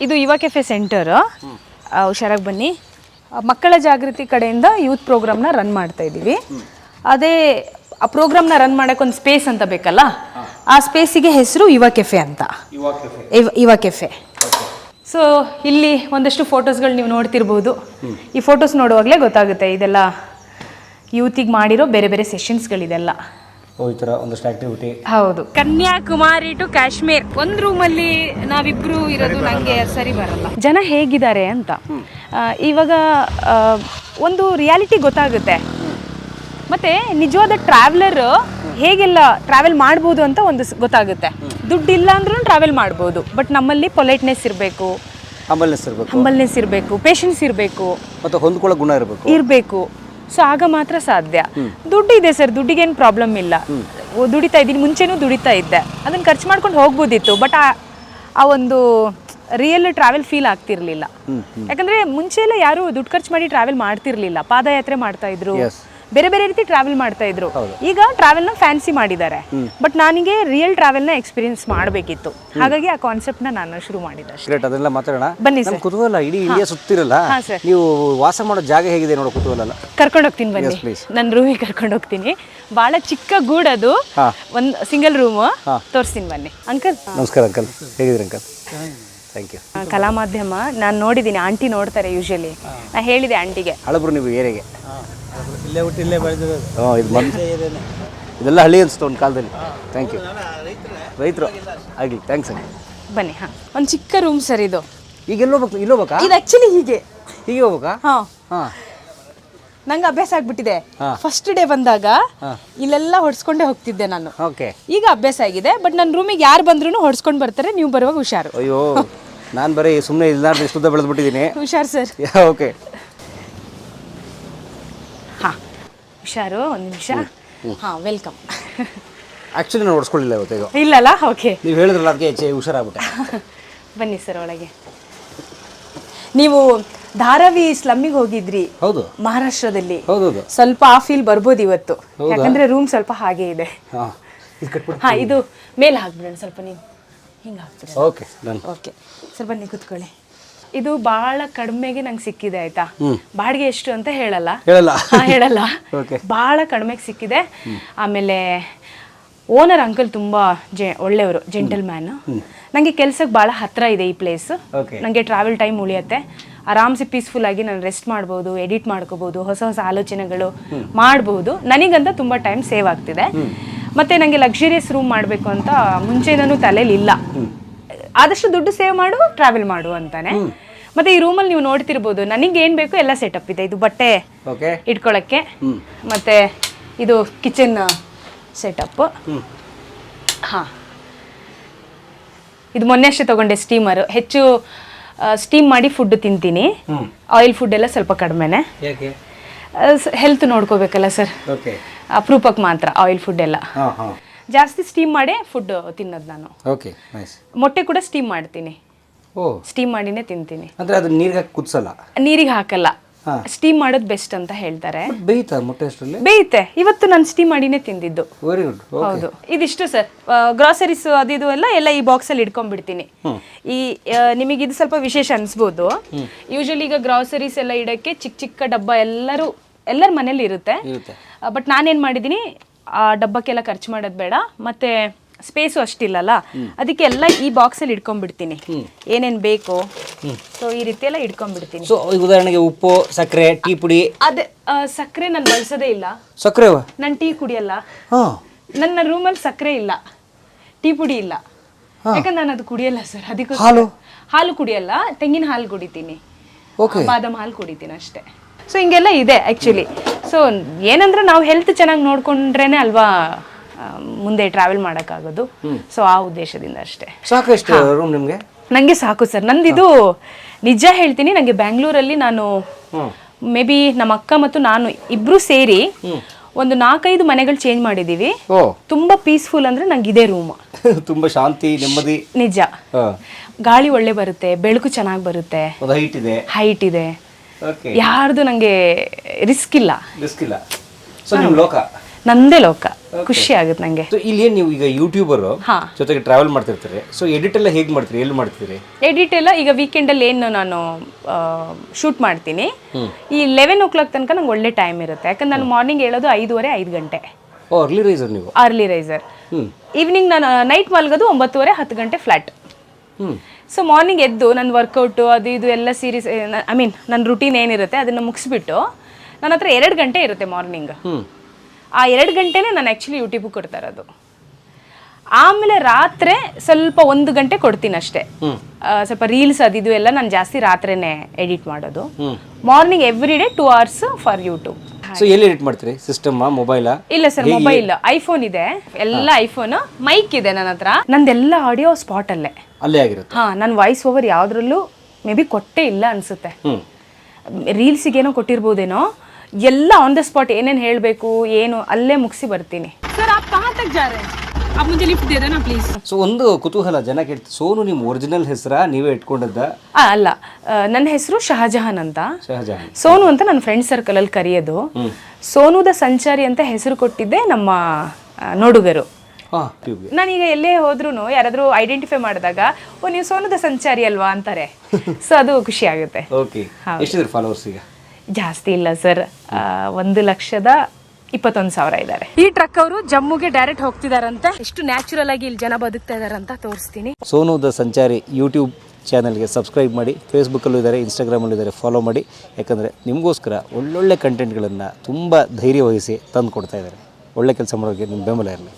ಇದು ಯುವ ಕೆಫೆ ಸೆಂಟರ್. ಹುಷಾರಾಗಿ ಬನ್ನಿ. ಮಕ್ಕಳ ಜಾಗೃತಿ ಕಡೆಯಿಂದ ಯೂತ್ ಪ್ರೋಗ್ರಾಮ್ನ ರನ್ ಮಾಡ್ತಾ ಇದ್ದೀವಿ. ಅದೇ ಆ ಪ್ರೋಗ್ರಾಮ್ನ ರನ್ ಮಾಡೋಕೆ ಒಂದು ಸ್ಪೇಸ್ ಅಂತ ಬೇಕಲ್ಲ? ಆ ಸ್ಪೇಸಿಗೆ ಹೆಸರು ಯುವ ಕೆಫೆ ಅಂತ. ಇವ- ಯುವ ಕೆಫೆ. ಸೊ ಇಲ್ಲಿ ಒಂದಷ್ಟು ಫೋಟೋಸ್ಗಳು ನೀವು ನೋಡ್ತಿರ್ಬೋದು. ಈ ಫೋಟೋಸ್ ನೋಡುವಾಗಲೇ ಗೊತ್ತಾಗುತ್ತೆ ಇದೆಲ್ಲ ಯೂತಿಗೆ ಮಾಡಿರೋ ಬೇರೆ ಬೇರೆ ಸೆಷನ್ಸ್ಗಳಿದೆಲ್ಲ ಈ ಥರ ಒಂದಷ್ಟು ಆಕ್ಟಿವಿಟಿ ಹೌದು. ಕನ್ಯಾಕುಮಾರಿ ಟು ಕಾಶ್ಮೀರ್. ಒಂದ್ ರೂಮಲ್ಲಿ ನಾವಿಬ್ರು ಇರೋದು ನಂಗೆ ಸರಿ ಬರಲ್ಲ. ಜನ ಹೇಗಿದ್ದಾರೆ ಅಂತ? ಆ, ಇವಾಗ ಆ, ಒಂದು ರಿಯಾಲಿಟಿ ಗೊತ್ತಾಗುತ್ತೆ. ಮತ್ತೆ ನಿಜವಾದ ಟ್ರಾವೆಲರ್ ಹೇಗೆಲ್ಲ ಟ್ರಾವೆಲ್ ಮಾಡ್ಬೋದು ಅಂತ ಒಂದು ಸ್- ಗೊತ್ತಾಗುತ್ತೆ. ದುಡ್ಡಿಲ್ಲ ಅಂದ್ರೂ ಟ್ರಾವೆಲ್ ಮಾಡ್ಬೋದು. ಬಟ್ ನಮ್ಮಲ್ಲಿ ಪೊಲೈಟ್ನೆಸ್ ಇರಬೇಕು. ಹಂಬಲ್ನೆಸ್ ಇರಬೇಕು. ಹಂಬಲ್ನೆಸ್ ಇರಬೇಕು. ಪೇಷನ್ಸ್ ಇರಬೇಕು. ಮತ್ತು ಹೊಂದ್ಕೊಳ್ಳೋ ಗುಣ ಇರಬೇಕು. ಇರಬೇಕು. ಸೊ ಆಗ ಮಾತ್ರ ಸಾಧ್ಯ. ದುಡ್ಡು ಇದೆ ಸರ್ ದುಡ್ಡಿಗೇನು ಪ್ರಾಬ್ಲಮ್ ಇಲ್ಲ. ದುಡಿತಾ ಇದ್ದೀನಿ ಮುಂಚೆನೂ ದುಡಿತಾ ಇದ್ದೆ. ಅದನ್ನು ಖರ್ಚು ಮಾಡ್ಕೊಂಡು ಹೋಗ್ಬೋದಿತ್ತು ಬಟ್ ಆ ಆ ಒಂದು ರಿಯಲ್ ಟ್ರಾವೆಲ್ ಫೀಲ್ ಆಗ್ತಿರ್ಲಿಲ್ಲ. ಯಾಕಂದ್ರೆ ಮುಂಚೆ ಎಲ್ಲ ಯಾರು ದುಡ್ಡು ಖರ್ಚು ಮಾಡಿ ಟ್ರಾವೆಲ್ ಮಾಡ್ತಿರ್ಲಿಲ್ಲ. ಪಾದಯಾತ್ರೆ ಮಾಡ್ತಾ ಇದ್ರು. ಬೇರೆ ಬೇರೆ ರೀತಿ ಟ್ರಾವೆಲ್ ಮಾಡ್ತಾ ಇದ್ರು. ಈಗ ಟ್ರಾವೆಲ್ನ ಫ್ಯಾನ್ಸಿ ಮಾಡಿದ್ದಾರೆ. ಬಟ್ ನನಗೆ ರಿಯಲ್ ಟ್ರಾವೆಲ್ನ ಎಕ್ಸ್ಪೀರಿಯನ್ಸ್ ಮಾಡಬೇಕಿತ್ತು. ಹಾಗಾಗಿ ಆ ಕಾನ್ಸೆಪ್ಟ್ನ ನಾನು ಶುರು ಮಾಡಿದ್ದೆ ಅದನ್ನೆಲ್ಲ ಮಾತಾಡೋಣ. ಬನ್ನಿ ಸರ್. ಕುತೂಹಲ ಇಡೀ ಇಂಡಿಯಾ ಸುತ್ತಿರಲ್ಲ. ನೀವು ವಾಸ ಮಾಡೋ ಜಾಗ ಹೇಗಿದೆ ನೋಡೋ ಕುತೂಹಲ ಕರ್ಕೊಂಡು ಹೋಗ್ತೀನಿ ಬನ್ನಿ. ನನ್ನ ರೂಮಿಗೆ ಕರ್ಕೊಂಡು ಹೋಗ್ತೀನಿ. ಬಹಳ ಚಿಕ್ಕ ಗೂಡದು ಅದು. ಒಂದು ಸಿಂಗಲ್ ರೂಮ್ ತೋರಿಸ್ತೀನಿ ಬನ್ನಿ. ಅಂಕಲ್ ನಮಸ್ಕಾರ uncle ಹೇಗಿದ್ರಿ uncle thank you Kala Madhyama ನಾನು ನೋಡಿದ್ದೀನಿ. ಆಂಟಿ ನೋಡ್ತಾರೆ ಯೂಶಲಿ ನಾ ಹೇಳಿದೆ ಆಂಟಿಗೆ ಹಳಬ್ರು ನೀವು ಏರಿಯಾಗೆ. ಇಲ್ಲೇ ಹುಟ್ಟಿ ಇಲ್ಲೇ ಬೆಳೆದಿರೋದು. ಇದು ಇದೆಲ್ಲ ಹಳ್ಳಿ ಅನಿಸ್ತು ಒಂದು ಕಾಲದಲ್ಲಿ. ಥ್ಯಾಂಕ್ ಯು ರೈತರು ಆಗಲಿ ಥ್ಯಾಂಕ್ಸ್ ಅಂడి ಬನ್ನಿ ಹಾ. ಒಂದು ಚಿಕ್ಕ ರೂಮ್ ಸರ್ ಇದು. ಈಗ ಎಲ್ಲಿ ಹೋಗ್ಬೇಕು? ಇಲ್ಲಿ ಹೋಗ್ಬೇಕಾ? ಇದು ಆಕ್ಚುಲಿ ಹೀಗೆ. ಹೀಗೆ ಹೋಗ್ಬೇಕಾ? ಹಾಂ. ಹಾಂ. ನಂಗೆ ಅಭ್ಯಾಸ ಆಗ್ಬಿಟ್ಟಿದೆ. ಹಾ. ಫಸ್ಟ್ ಡೇ ಬಂದಾಗ ಇಲ್ಲೆಲ್ಲ ಹೊಡ್ಸ್ಕೊಂಡೇ ಹೋಗ್ತಿದ್ದೆ ನಾನು. ಓಕೆ ಈಗ ಅಭ್ಯಾಸ ಆಗಿದೆ ಬಟ್ ನನ್ನ ರೂಮಿಗೆ ಯಾರು ಬಂದ್ರು ಹೊಡ್ಸ್ಕೊಂಡು ಬರ್ತಾರೆ ನೀವು ಬರುವಾಗ ಹುಷಾರು. ಅಯ್ಯೋ ನಾನು ಬರೀ ಸುಮ್ಮನೆ ಇಲ್ಲ ಇಷ್ಟುದ್ದ ಬೆಳೆದ್ಬಿಟ್ಟಿದ್ದೀನಿ. ಹುಷಾರು ಸರ್ ಓಕೆ ಹಾ ಹುಷಾರು? ಒಂದು ನಿಮಿಷ. ಹಾ ವೆಲ್ಕಮ್ ಆ್ಯಕ್ಚುಲಿ ನಾನು ಓಡಿಸ್ಕೊಳ್ಳಿಲ್ಲ ಇವತ್ತು ಇಲ್ಲಲ್ಲ? ಓಕೆ ನೀವು ಹೇಳಿದ್ರಲ್ಲ ಅದಕ್ಕೆ ಹೆಚ್ಚೆ ಹುಷಾರಾಗ್ಬಿಟ್ಟೆ. ಬನ್ನಿ ಸರ್ ಒಳಗೆ. ನೀವು ಧಾರಾವಿ ಸ್ಲಮ್ಮಿಗೆ ಹೋಗಿದ್ರಿ. ಹೌದು. ಮಹಾರಾಷ್ಟ್ರದಲ್ಲಿ. ಹೌದೌದು. ಸ್ವಲ್ಪ ಆ ಫೀಲ್ ಬರ್ಬೋದು ಇವತ್ತು. ಯಾಕಂದ್ರೆ ರೂಮ್ ಸ್ವಲ್ಪ ಹಾಗೆ ಇದೆ. ಹಾಂ ಇದು ಕಟ್ಬಿಟ್ಟು ಹಾ ಇದು ಮೇಲೆ ಹಾಕ್ಬಿಡೋಣ ಸ್ವಲ್ಪ ನೀವು. ಹಿಂಗೆ ಹಾಕ್ಬಿಡೋಣ. ಓಕೆ ಡನ್ ಓಕೆ ಸರ್ ಬನ್ನಿ ಕೂತ್ಕೊಳ್ಳಿ. ಇದು ಬಹಳ ಕಡಿಮೆಗೆ ನಂಗೆ ಸಿಕ್ಕಿದೆ ಆಯ್ತಾ? ಬಾಡಿಗೆ ಎಷ್ಟು ಅಂತ ಹೇಳಲ್ಲ. ಹೇಳಲ್ಲ. ಬಹಳ ಕಡಿಮೆಗೆ ಸಿಕ್ಕಿದೆ. ಆಮೇಲೆ ಓನರ್ ಅಂಕಲ್ ತುಂಬಾ ಜೆ ಒಳ್ಳೆಯವರು ಜೆಂಟಲ್ ಮ್ಯಾನ್ ನನಗೆ ಕೆಲ್ಸಕ್ಕೆ ಭಾಳ ಹತ್ರ ಇದೆ ಈ ಪ್ಲೇಸ್ ನಂಗೆ ನನಗೆ ಟ್ರಾವೆಲ್ ಟೈಮ್ ಉಳಿಯುತ್ತೆ. ಆರಾಮ್ಸೆ ಪೀಸ್ಫುಲ್ ಆಗಿ ನಾನು ರೆಸ್ಟ್ ಮಾಡ್ಬೋದು ಎಡಿಟ್ ಮಾಡ್ಕೋಬಹುದು ಹೊಸ ಹೊಸ ಆಲೋಚನೆಗಳು ಮಾಡಬಹುದು ನನಗಂತ ತುಂಬಾ ಟೈಮ್ ಸೇವ್ ಆಗ್ತಿದೆ. ಮತ್ತೆ ನನಗೆ ಲಕ್ಸುರಿಯಸ್ ರೂಮ್ ಮಾಡಬೇಕು ಅಂತ ಮುಂಚೆನೂ ತಲೆಯಲ್ಲಿ ಇಲ್ಲ ಆದಷ್ಟು ದುಡ್ಡು ಸೇವ್ ಮಾಡು ಟ್ರಾವೆಲ್ ಮಾಡು ಅಂತಾನೆ. ಮತ್ತೆ ಈ ರೂಮಲ್ಲಿ ನೀವು ನೋಡ್ತಿರ್ಬೋದು ನನಗೆ ಏನು ಬೇಕು ಎಲ್ಲ ಸೆಟಪ್ ಇದೆ. ಇದು ಬಟ್ಟೆ ಓಕೆ ಇಟ್ಕೊಳ್ಳೋಕ್ಕೆ ಮತ್ತೆ ಇದು ಕಿಚನ್ ಸೆಟಪ್ ಹಾಂ. ಇದು ಮೊನ್ನೆ ಅಷ್ಟೇ ತಗೊಂಡೆ ಸ್ಟೀಮರ್ ಹೆಚ್ಚು ಸ್ಟೀಮ್ ಮಾಡಿ ಫುಡ್ ತಿಂತೀನಿ. ಆಯಿಲ್ ಫುಡ್ ಎಲ್ಲ ಸ್ವಲ್ಪ ಕಡಿಮೆನೆ. ಹೆಲ್ತ್ ನೋಡ್ಕೋಬೇಕಲ್ಲ ಸರ್ ಅಪರೂಪಕ್ಕೆ ಮಾತ್ರ ಆಯಿಲ್ ಫುಡ್ ಎಲ್ಲ. ಜಾಸ್ತಿ ಸ್ಟೀಮ್ ಮಾಡೇ ಫುಡ್ ತಿನ್ನೋದು ನಾನು. ಮೊಟ್ಟೆ ಕೂಡ ಸ್ಟೀಮ್ ಮಾಡ್ತೀನಿ. ಸ್ಟೀಮ್ ಮಾಡಿನೇ ತಿಂತೀನಿ. ಅಂದ್ರೆ ಅದು ನೀರಿಗೆ ಕುದಿಸಲ್ಲ? ನೀರಿಗೆ ಹಾಕಲ್ಲ. ಸ್ಟೀಮ್ ಮಾಡೋದು ಬೆಸ್ಟ್ ಅಂತ ಹೇಳ್ತಾರೆ. ಬೇಯ್ತಾ ಮೊಟ್ಟೆ ಅಷ್ಟರಲ್ಲಿ? ಬೇಯುತ್ತೆ ಇವತ್ತು ನಾನು ಸ್ಟೀಮ್ ಮಾಡಿನೇ ತಿಂದಿದ್ದು. ವೆರಿ ಗುಡ್ ಹೌದು. ಇದಿಷ್ಟು ಸರ್ ಗ್ರಾಸರೀಸ್ ಅದು ಇದು ಎಲ್ಲ ಎಲ್ಲ ಈ ಬಾಕ್ಸ್ ಅಲ್ಲಿ ಇಟ್ಕೊಂಡ್ಬಿಡ್ತೀನಿ. ಈ ನಿಮಗೆ ಇದು ಸ್ವಲ್ಪ ವಿಶೇಷ ಅನ್ಸ್ಬೋದು. ಯೂಶಲಿ ಈಗ ಗ್ರಾಸರೀಸ್ ಎಲ್ಲ ಇಡಕ್ಕೆ ಚಿಕ್ಕ ಚಿಕ್ಕ ಡಬ್ಬ ಎಲ್ಲರೂ ಎಲ್ಲರ ಮನೇಲಿ ಇರುತ್ತೆ. ಇರುತ್ತೆ. ಬಟ್ ನಾನೇನ್ ಮಾಡಿದೀನಿ ಆ ಡಬ್ಬಕ್ಕೆಲ್ಲ ಖರ್ಚು ಮಾಡೋದು ಬೇಡ. ಮತ್ತೆ ಸ್ಪೇಸು ಅಷ್ಟಿಲ್ಲಲ್ಲ? ಅದಕ್ಕೆ ಎಲ್ಲ ಈ ಬಾಕ್ಸ್ ಅಲ್ಲಿ ಇಟ್ಕೊಂಡ್ಬಿಡ್ತೀನಿ ಏನೇನ್ ಬೇಕು? ಸೊ ಈ ರೀತಿ ಎಲ್ಲ ಇಟ್ಕೊಂಡ್ಬಿಡ್ತೀನಿ ಸೊ ಉದಾಹರಣೆಗೆ ಉಪ್ಪು ಸಕ್ಕರೆ ಟೀ ಪುಡಿ. ಅದೇ ಸಕ್ಕರೆ ನಾನು ಬಳಸೋದೇ ಇಲ್ಲ. ಸಕ್ಕರೆ ನಾನು ಟೀ ಕುಡಿಯಲ್ಲ. ನನ್ನ ರೂಮಲ್ಲಿ ಸಕ್ಕರೆ ಇಲ್ಲ. ಟೀ ಪುಡಿ ಇಲ್ಲ. ಯಾಕಂದ್ರೆ ನಾನು ಅದು ಕುಡಿಯಲ್ಲ ಸರ್ ಅದಕ್ಕೆ ಹಾಲು? ಹಾಲು ಕುಡಿಯಲ್ಲ ತೆಂಗಿನ ಹಾಲು ಕುಡಿತೀನಿ. ಬಾದಾಮ್ ಹಾಲು ಕುಡಿತೀನಿ ಅಷ್ಟೇ. ಸೊ ಹಿಂಗೆಲ್ಲ ಇದೆ ಆ್ಯಕ್ಚುಲಿ ಸೊ ಏನಂದ್ರೆ ನಾವು ಹೆಲ್ತ್ ಚೆನ್ನಾಗಿ ನೋಡ್ಕೊಂಡ್ರೇನೆ ಅಲ್ವಾ? ಮುಂದೆ ಟ್ರಾವೆಲ್ ಮಾಡೋಕ್ಕಾಗೋದು. ಸೊ ಆ ಉದ್ದೇಶದಿಂದ ಅಷ್ಟೇ. ಸಾಕಷ್ಟು ರೂಮ್ ನಿಮಗೆ? ನನಗೆ ಸಾಕು ಸರ್. ನಂದಿದು ನಿಜ ಹೇಳ್ತೀನಿ ನನಗೆ ಬ್ಯಾಂಗ್ಳೂರಲ್ಲಿ ನಾನು ಮೇ ಬಿ ನಮ್ಮ ಅಕ್ಕ ಮತ್ತು ನಾನು ಇಬ್ರು ಸೇರಿ ಒಂದು ನಾಲ್ಕೈದು ಮನೆಗಳು ಚೇಂಜ್ ಮಾಡಿದ್ದೀವಿ ಓ. ತುಂಬಾ ಪೀಸ್ಫುಲ್ ಅಂದ್ರೆ ನಂಗೆ ಇದೇ ರೂಮ್ ತುಂಬ ಶಾಂತಿ ನೆಮ್ಮದಿ. ನಿಜ. ಗಾಳಿ ಒಳ್ಳೆ ಬರುತ್ತೆ ಬೆಳಕು ಚೆನ್ನಾಗಿ ಬರುತ್ತೆ. ಹೈಟ್ ಇದೆ. ಹೈಟ್ ಇದೆ. ಯಾರ್ದು ನಂಗೆ ರಿಸ್ಕ್ ಇಲ್ಲ. ರಿಸ್ಕ್ ಇಲ್ಲ. ಸೊ ನಿಮ್ಮ ಲೋಕ? ನಂದೇ ಲೋಕ. ಖುಷಿ ಆಗುತ್ತೆ ನಂಗೆ. ಸೊ ಇಲ್ಲಿ ನೀವು ಈಗ ಯೂಟ್ಯೂಬರ್ ಹಾ. ಜೊತೆಗೆ ಟ್ರಾವೆಲ್ ಮಾಡ್ತಿರ್ತೀರಿ. ಸೊ ಎಡಿಟ್ ಎಲ್ಲ ಹೇಗೆ ಮಾಡ್ತೀರಿ? ಎಲ್ಲಿ ಮಾಡ್ತೀರಿ ಎಡಿಟ್ ಎಲ್ಲ ಈಗ ವೀಕೆಂಡಲ್ಲಿ ಏನು ನಾನು ಶೂಟ್ ಮಾಡ್ತೀನಿ. ಈ ಲೆವೆನ್ ಓ ಕ್ಲಾಕ್ ತನಕ ನಂಗೆ ಒಳ್ಳೆ ಟೈಮ್ ಇರುತ್ತೆ. ಯಾಕಂದ್ರೆ ನಾನು ಮಾರ್ನಿಂಗ್ ಹೇಳೋದು ಐದೂವರೆ ಐದು ಗಂಟೆ. ಓ ಅರ್ಲಿ ರೈಸರ್ ನೀವು? ಅರ್ಲಿ ರೈಸರ್ ಈವ್ನಿಂಗ್ ನಾನು ನೈಟ್ ಮಲ್ಗೋದು ಒಂಬತ್ತುವರೆ ಹತ್ತು ಗಂಟೆ ಫ್ಲಾಟ್ ಹ್ಮ್. ಸೊ ಮಾರ್ನಿಂಗ್ ಎದ್ದು ನನ್ನ ವರ್ಕೌಟು ಅದು ಇದು ಎಲ್ಲ ಸೀರೀಸ್ ಐ ಮೀನ್ ನನ್ನ ರುಟೀನ್ ಏನಿರುತ್ತೆ ಅದನ್ನು ಮುಗಿಸ್ಬಿಟ್ಟು ನನ್ನ ಹತ್ರ ಎರಡು ಗಂಟೆ ಇರುತ್ತೆ ಮಾರ್ನಿಂಗ್ ಆ ಎರಡು ಗಂಟೆನೇ ನಾನು ಆ್ಯಕ್ಚುಲಿ ಯೂಟ್ಯೂಬ್ ಕೊಡ್ತಾ ಇರೋದು. ಆಮೇಲೆ ರಾತ್ರಿ ಸ್ವಲ್ಪ ಒಂದು ಗಂಟೆ ಕೊಡ್ತೀನಿ ಅಷ್ಟೇ. ಸ್ವಲ್ಪ ರೀಲ್ಸ್ ಅದಿದು ಎಲ್ಲ ನಾನು ಜಾಸ್ತಿ ರಾತ್ರಿನೇ ಎಡಿಟ್ ಮಾಡೋದು. Morning every day two hours for YouTube so ಎಲ್ಲಿ ಎಡಿಟ್ ಮಾಡ್ತೀರಿ? ಸಿಸ್ಟಮ್ ಮೊಬೈಲ್ ಇಲ್ಲ ಸರ್ ಮೊಬೈಲ್ ಐಫೋನ್ ಇದೆ. ಎಲ್ಲ ಐಫೋನ್ ಮೈಕ್ ಇದೆ ನನ್ನ ಹತ್ರ. ನಂದೆಲ್ಲ ಆಡಿಯೋ ಸ್ಪಾಟ್ ಅಲ್ಲೇ. ಅಲ್ಲೇ ಆಗಿರುತ್ತೆ. ಹಾ ನಾನು ವಾಯ್ಸ್ ಓವರ್ ಯಾವ್ದ್ರಲ್ಲೂ ಮೇ ಬಿ ಕೊಟ್ಟೇ ಇಲ್ಲ ಅನ್ಸುತ್ತೆ. ರೀಲ್ಸಿಗೇನೋ ಕೊಟ್ಟಿರ್ಬೋದೇನೋ ಎಲ್ಲ ಆನ್ ದ ಸ್ಪಾಟ್ ಏನೇನು ಹೇಳಬೇಕು ಏನು ಅಲ್ಲೇ ಮುಗಿಸಿ ಬರ್ತೀನಿ सर आप कहाँ तक जा रहे हैं आप मुझे लिफ्ट दे देना प्लीज ಸೊ ಒಂದು ಕುತೂಹಲ ಜನ ಕೇಳ್ತಾರೆ ಸೋನು ನಿಮ್ಮ ಒರಿಜಿನಲ್ ಹೆಸರಾ ನೀವೇ ಇಟ್ಕೊಂಡದ್ದ ಆ, ಅಲ್ಲ ಆ, ನನ್ನ ಹೆಸರು ಶಹಜಹಾನ್ ಅಂತ ಶಹಜಹಾನ್ ಸೋನು ಅಂತ ನನ್ನ ಫ್ರೆಂಡ್ ಸರ್ಕಲಲ್ಲಿ ಕರೆಯೋದು ಸೋನುದ ಸಂಚಾರಿ ಅಂತ ಹೆಸರು ಕೊಟ್ಟಿದ್ದೆ ನಮ್ಮ ಆ, ನೋಡುಗರು ಹಾಂ ಟ್ಯೂಬ್ಗೆ ನಾನೀಗ ಎಲ್ಲೇ ಹೋದ್ರೂ ಯಾರಾದರೂ ಐಡೆಂಟಿಫೈ ಮಾಡಿದಾಗ ಓ ನೀವು ಸೋನುದ ಸಂಚಾರಿ ಅಲ್ವಾ ಅಂತಾರೆ ಸೊ ಅದು ಖುಷಿ ಆಗುತ್ತೆ ಓಕೆ ಎಷ್ಟಿದ್ರು ಫಾಲೋವರ್ಸ್ ಈಗ ಜಾಸ್ತಿ ಇಲ್ಲ ಸರ್. ಒಂದು ಲಕ್ಷದ ಇಪ್ಪತ್ತೊಂದು ಸಾವಿರ ಇದ್ದಾರೆ ಈ ಟ್ರಕ್ ಅವರು ಜಮ್ಮುಗೆ ಡೈರೆಕ್ಟ್ ಹೋಗ್ತಿದಾರಂತೆ. ಎಷ್ಟು ನ್ಯಾಚುರಲ್ ಆಗಿ ಇಲ್ಲಿ ಜನ ಬದುಕ್ತಾ ಇದಾರಂತ ತೋರಿಸ್ತೀನಿ. ಸೋನು ದ ಸಂಚಾರಿ ಯೂಟ್ಯೂಬ್ ಚಾನಲ್ಗೆ ಸಬ್ಸ್ಕ್ರೈಬ್ ಮಾಡಿ ಫೇಸ್ಬುಕ್ಕಲ್ಲೂ ಇದ್ದಾರೆ ಇನ್ಸ್ಟಾಗ್ರಾಮಲ್ಲೂ ಇದ್ದಾರೆ ಫಾಲೋ ಮಾಡಿ. ಯಾಕಂದರೆ ನಿಮಗೋಸ್ಕರ ಒಳ್ಳೊಳ್ಳೆ ಕಂಟೆಂಟ್ಗಳನ್ನು ತುಂಬ ಧೈರ್ಯ ವಹಿಸಿ ತಂದು ಕೊಡ್ತಾ ಇದ್ದಾರೆ ಒಳ್ಳೆ ಕೆಲಸ ಮಾಡೋಕ್ಕೆ ನಿಮ್ಮ ಬೆಂಬಲ ಇರಲಿ.